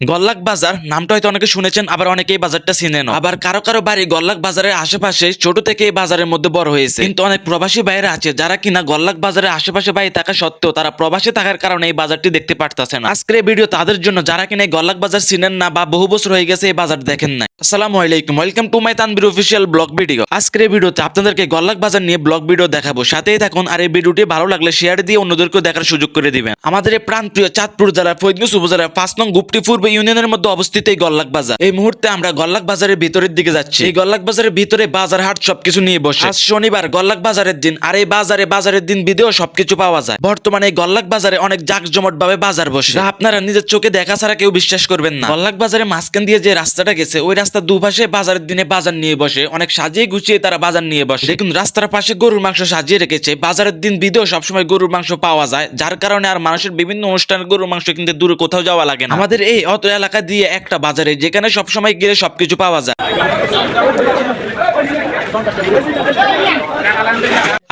গল্লাক বাজার, নামটা হয়তো অনেকে শুনেছেন, আবার অনেকে এই বাজারটা চিনেন আবার কারও কারও বাড়ি গল্লাক বাজারের আশেপাশে ছোট থেকে এই বাজারের মধ্যে বড় হয়েছে। কিন্তু অনেক প্রবাসী বাইরে আছে, যারা কিনা গল্লাক বাজারের আশেপাশে বাড়ি থাকা সত্ত্বেও তারা প্রবাসী থাকার কারণে এই বাজারটি দেখতে পারতেছে না। আজকের এই ভিডিও তাদের জন্য, যারা কিনা এই গল্লাক বাজার চিনেন না বা বহু বছর হয়ে গেছে এই বাজার দেখেন না আসসালামু আলাইকুম, welcome to my Tanvir official blog video. আজকের এই ভিডিওতে আপনাদেরকে গল্লাক বাজার নিয়ে ব্লগ ভিডিও দেখাবো। সাথেই থাকুন আর এই ভিডিওটি ভালো লাগলে শেয়ার দিয়ে অন্যদেরকেও দেখার সুযোগ করে দিবেন। আমাদের এই প্রাণপ্রিয় চাঁদপুর জেলার ফৈদগঞ্জ উপজেলার পাঁচ নং গুপ্তি পূর্ব ইউনিয়নের মধ্যে অবস্থিত এই গল্লাক বাজার। এই মুহূর্তে আমরা গল্লাক বাজারের ভিতরের দিকে যাচ্ছি। এই গল্লাক বাজারের ভিতরে বাজার হাট সবকিছু নিয়ে বসে। আজ শনিবার গল্লাক বাজারের দিন আর এই বাজারে বাজারের দিন বিদেও সবকিছু পাওয়া যায়। বর্তমানে এই গল্লাক বাজারে অনেক জাকজমট ভাবে বাজার বসে। আপনারা নিজের চোখে দেখা ছাড়া কেউ বিশ্বাস করবেন না। গল্লাক বাজারে মাঝখান দিয়ে যে রাস্তাটা গেছে, ওই রাস্তার দুপাশে বাজারের দিনে বাজার নিয়ে বসে। অনেক সাজিয়ে গুছিয়ে তারা বাজার নিয়ে বসে। দেখুন, রাস্তার পাশে গরুর মাংস সাজিয়ে রেখেছে। বাজারের দিন বিদেও সবসময় গরুর মাংস পাওয়া যায়। যার কারণে আর মানুষের বিভিন্ন অনুষ্ঠানে গরুর মাংস কিনতে দূরে কোথাও যাওয়া লাগে না। আমাদের এই অত এলাকা দিয়ে একটা বাজারে যেখানে সবসময় গেলে সবকিছু পাওয়া যায়।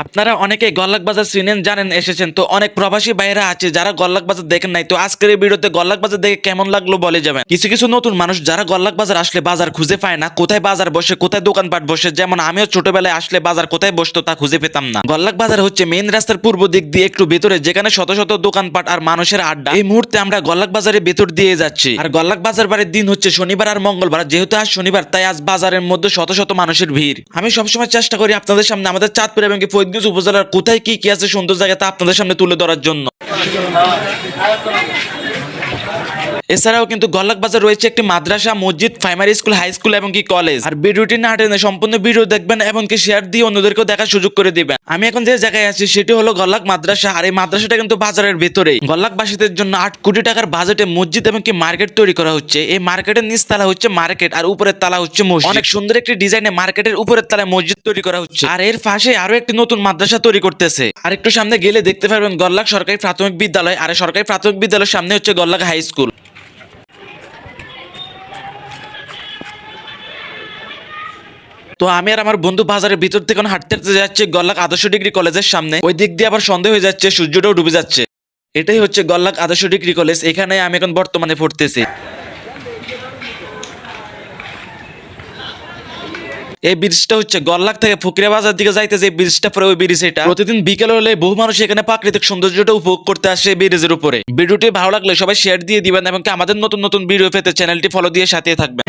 আপনারা অনেকে গল্লাক বাজার চিনেন, জানেন, এসেছেন। তো অনেক প্রবাসী বাইরা আছে যারা গল্লাক বাজার দেখেন নাই। তো আজকের এই ভিডিওতে গল্লাক বাজার দেখে কেমন লাগল বলে যাবেন। কিছু কিছু নতুন মানুষ যারা গল্লাক বাজার আসলে বাজার খুঁজে পায় না, কোথায় বাজার বসে, কোথায় দোকানপাট বসে, যেমন আমিও ছোটবেলায় আসলে বাজার কোথায় বসতো তা খুঁজে পেতাম না। গল্লাক বাজার হচ্ছে মেইন রাস্তার পূর্ব দিক দিয়ে একটু ভেতরে, যেখানে শত শত দোকানপাট আর মানুষের আড্ডা। এই মুহূর্তে আমরা গল্লাক বাজারের ভেতর দিয়ে যাচ্ছি। আর গল্লাক বাজার বারের দিন হচ্ছে শনিবার আর মঙ্গলবার। যেহেতু আজ শনিবার, তাই আজ বাজারের মধ্যে শত শত মানুষের ভিড়। আমি সবসময় চেষ্টা করি আপনাদের সামনে আমাদের চাঁদপুর এবং ফরিদগঞ্জ উপজেলার কোথায় কি কি আছে সুন্দর জায়গা তা আপনাদের সামনে তুলে ধরার জন্য? এছাড়াও কিন্তু গল্লাক বাজার রয়েছে একটি মাদ্রাসা, মসজিদ প্রাইমারি স্কুল হাই স্কুল এবং কি কলেজ আর ভিডিওটি না টেনে সম্পূর্ণ ভিডিও দেখবেন এবং কি শেয়ার দিয়ে অন্যদেরকেও দেখার সুযোগ করে দিবেন। আমি এখন যে জায়গায় আছি, সেটি হলো গল্লাক মাদ্রাসা। আর এই মাদ্রাসাটা কিন্তু বাজারের ভেতরেই। গল্লাকবাসীদের জন্য আট কোটি টাকার বাজেটে মসজিদ এবং কি মার্কেট তৈরি করা হচ্ছে। এই মার্কেটের নিচ তালা হচ্ছে মার্কেট আর উপরের তালা হচ্ছে মসজিদ। অনেক সুন্দর একটি ডিজাইনে মার্কেটের উপরের তালায় মসজিদ তৈরি করা হচ্ছে। আর এর পাশে আরও একটি নতুন মাদ্রাসা তৈরি করতেছে। আর একটু সামনে গেলে দেখতে পারবেন গল্লাক সরকারি প্রাথমিক বিদ্যালয়। আর সরকারি প্রাথমিক বিদ্যালয়ের সামনে হচ্ছে গল্লাক হাই স্কুল। তো আমি আর আমার বন্ধু বাজারের ভিতর থেকে হাঁটতে হাঁটতে যাচ্ছি, গল্লাক আদর্শ ডিগ্রি কলেজের সামনে। ওই দিক দিয়ে আবার সন্দেহ হয়ে যাচ্ছে, সূর্যটাও ডুবে যাচ্ছে। এটাই হচ্ছে গল্লাক আদর্শ ডিগ্রি কলেজ, এখানে আমি এখন বর্তমানে পড়তেছি। এই ব্রিজটা হচ্ছে গল্লাক থেকে ফকিরা বাজার দিকে যাইতে যে ব্রিজটা পরে ওই ব্রিজ এটা। প্রতিদিন বিকেল হলে বহু মানুষ এখানে প্রাকৃতিক সৌন্দর্যটা উপভোগ করতে আসে এই ব্রিজের উপরে। ভিডিওটি ভালো লাগলে সবাই শেয়ার দিয়ে দিবেন এবং আমাদের নতুন নতুন ভিডিও পেতে চ্যানেলটি ফলো দিয়ে সাথে থাকবেন।